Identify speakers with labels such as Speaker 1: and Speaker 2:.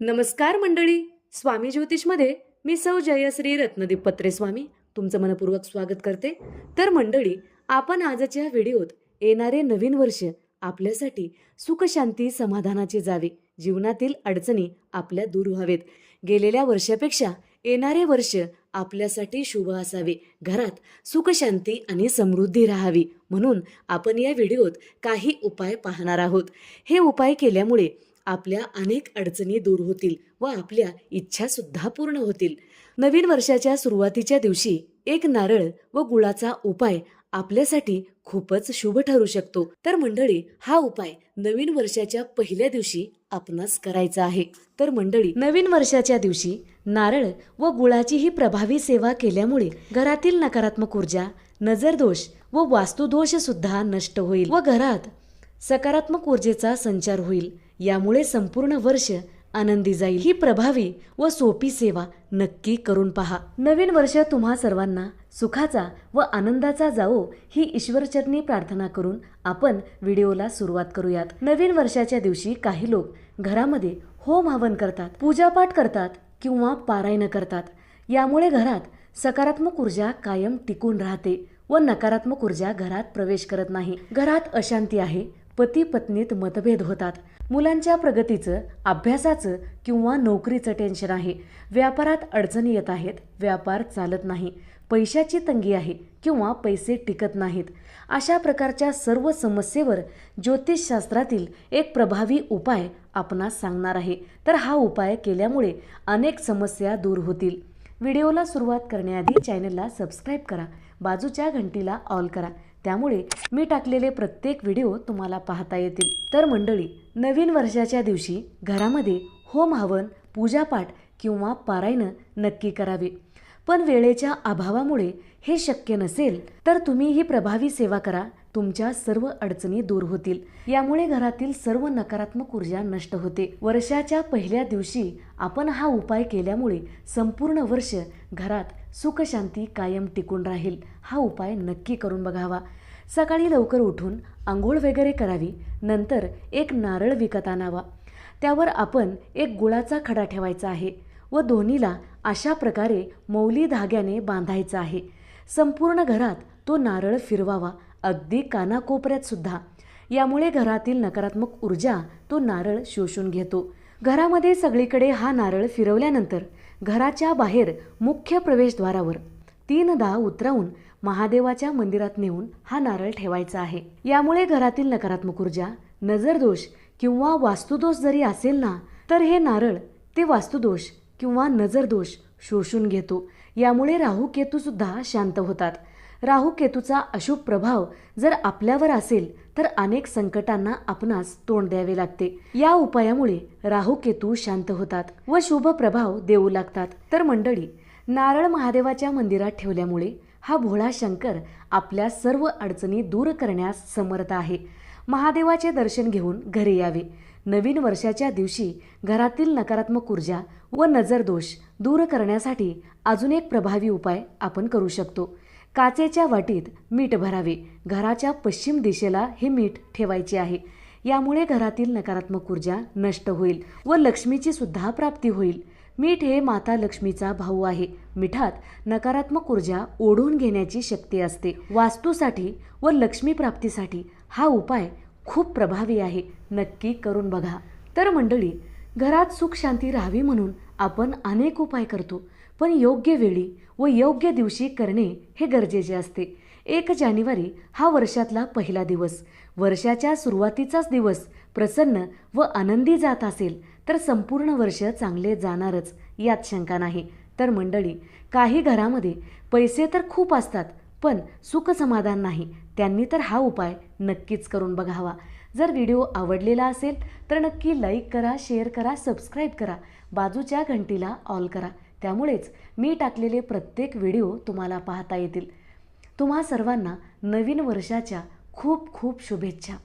Speaker 1: नमस्कार मंडळी. स्वामी ज्योतिषमध्ये मी सौ जयश्री रत्नदीप पत्रे स्वामी तुमचं मनपूर्वक स्वागत करते. तर मंडळी आपण आजच्या व्हिडिओत येणारे नवीन वर्ष आपल्यासाठी सुखशांती समाधानाचे जावे जीवनातील अडचणी आपल्या दूर व्हावेत. गेलेल्या वर्षापेक्षा येणारे वर्ष आपल्यासाठी शुभ असावे. घरात सुखशांती आणि समृद्धी राहावी म्हणून आपण या व्हिडिओत काही उपाय पाहणार आहोत. हे उपाय केल्यामुळे आपल्या अनेक अडचणी दूर होतील व आपल्या इच्छा सुद्धा पूर्ण होतील. नवीन वर्षाच्या सुरुवातीच्या दिवशी एक नारळ व गुळाचा उपाय आपल्यासाठी खूपच शुभ ठरू शकतो. तर मंडळी हा उपाय नवीन वर्षाच्या पहिल्या दिवशी आपणास करायचा आहे. तर मंडळी नवीन वर्षाच्या दिवशी नारळ व गुळाची ही प्रभावी सेवा केल्यामुळे घरातील नकारात्मक ऊर्जा नजरदोष व वास्तुदोष सुद्धा नष्ट होईल व घरात सकारात्मक ऊर्जेचा संचार होईल. यामुळे संपूर्ण वर्ष आनंदी जाईल. ही प्रभावी व सोपी सेवा नक्की करून पहा. नवीन वर्ष तुम्हा सर्वांना सुखाचा व आनंदाचा जावो ही ईश्वरचरणी प्रार्थना करून आपण व्हिडिओला सुरुवात करूयात. नवीन वर्षाच्या दिवशी काही लोक घरामध्ये होम हवन करतात पूजापाठ करतात किंवा पारायण करतात. यामुळे घरात सकारात्मक ऊर्जा कायम टिकून राहते व नकारात्मक ऊर्जा घरात प्रवेश करत नाही. घरात अशांती आहे पती पत्नीत मतभेद होतात. मुलांच्या प्रगतीचं अभ्यासाचं किंवा नोकरीचं टेन्शन आहे. व्यापारात अडचणी येत आहेत व्यापार चालत नाही. पैशाची तंगी आहे किंवा पैसे टिकत नाहीत. अशा प्रकारच्या सर्व समस्येवर ज्योतिषशास्त्रातील एक प्रभावी उपाय आपणास सांगणार आहे. तर हा उपाय केल्यामुळे अनेक समस्या दूर होतील. व्हिडिओला सुरुवात करण्याआधी चॅनलला सबस्क्राईब करा. बाजूच्या घंटीला ऑल करा. त्यामुळे मी टाकलेले प्रत्येक व्हिडिओ तुम्हाला पाहता येतील. तर मंडळी नवीन वर्षाच्या दिवशी घरामध्ये होम हवन पूजापाठ किंवा पारायणं नक्की करावे. पण वेळेच्या अभावामुळे हे शक्य नसेल तर तुम्ही ही प्रभावी सेवा करा. तुमच्या सर्व अडचणी दूर होतील. यामुळे घरातील सर्व नकारात्मक ऊर्जा नष्ट होते. वर्षाच्या पहिल्या दिवशी आपण हा उपाय केल्यामुळे संपूर्ण वर्ष घरात सुखशांती कायम टिकून राहील. हा उपाय नक्की करून बघावा. सकाळी लवकर उठून आंघोळ वगैरे करावी. नंतर एक नारळ विकत आणावा. त्यावर आपण एक गुळाचा खडा ठेवायचा आहे व दोन्हीला अशा प्रकारे मौली धाग्याने बांधायचा आहे. संपूर्ण घरात तो नारळ फिरवावा. अगदी कानाकोपऱ्यात सुद्धा. यामुळे घरातील नकारात्मक ऊर्जा तो नारळ शोषून घेतो. घरामध्ये सगळीकडे हा नारळ फिरवल्यानंतर घराच्या बाहेर मुख्य प्रवेशद्वारावर तीनदा उतरवून महादेवाच्या मंदिरात नेऊन हा नारळ ठेवायचा आहे. यामुळे घरातील नकारात्मक ऊर्जा नजरदोष किंवा वास्तुदोष जरी असेल ना तर हे नारळ ते वास्तुदोष किंवा नजरदोष शोषून घेतो. यामुळे राहू केतूसुद्धा शांत होतात. राहू केतूचा अशुभ प्रभाव जर आपल्यावर असेल तर अनेक संकटांना आपणास तोंड द्यावे लागते. या उपायामुळे राहू केतू शांत होतात व शुभ प्रभाव देऊ लागतात. तर मंडळी नारळ महादेवाच्या मंदिरात ठेवल्यामुळे हा भोळा शंकर आपल्या सर्व अडचणी दूर करण्यास समर्थ आहे. महादेवाचे दर्शन घेऊन घरी यावे. नवीन वर्षाच्या दिवशी घरातील नकारात्मक ऊर्जा व नजरदोष दूर करण्यासाठी अजून एक प्रभावी उपाय आपण करू शकतो. काचेच्या वाटीत मीठ भरावे. घराच्या पश्चिम दिशेला हे मीठ ठेवायचे आहे. यामुळे घरातील नकारात्मक ऊर्जा नष्ट होईल व लक्ष्मीची सुद्धा प्राप्ती होईल. मीठ हे माता लक्ष्मीचा भाऊ आहे. मिठात नकारात्मक ऊर्जा ओढून घेण्याची शक्ती असते. वास्तूसाठी व लक्ष्मी प्राप्तीसाठी हा उपाय खूप प्रभावी आहे. नक्की करून बघा. तर मंडळी घरात सुख शांती राहावी म्हणून आपण अनेक उपाय करतो. पण योग्य वेळी व योग्य दिवशी करणे हे गरजेचे असते. एक जानेवारी हा वर्षातला पहिला दिवस. वर्षाच्या सुरुवातीचाच दिवस प्रसन्न व आनंदी जात असेल तर संपूर्ण वर्ष चांगले जाणारच यात शंका नाही. तर मंडळी काही घरामध्ये पैसे तर खूप असतात पण सुख समाधान नाही. त्यांनी तर हा उपाय नक्कीच करून बघावा. जर व्हिडिओ आवडलेला असेल तर नक्की लाईक करा शेअर करा सबस्क्राईब करा. बाजूच्या घंटीला ऑल करा. त्यामुळेच मी टाकलेले प्रत्येक व्हिडिओ तुम्हाला पाहता येतील. तुम्हा सर्वांना नवीन वर्षाच्या खूप खूप शुभेच्छा.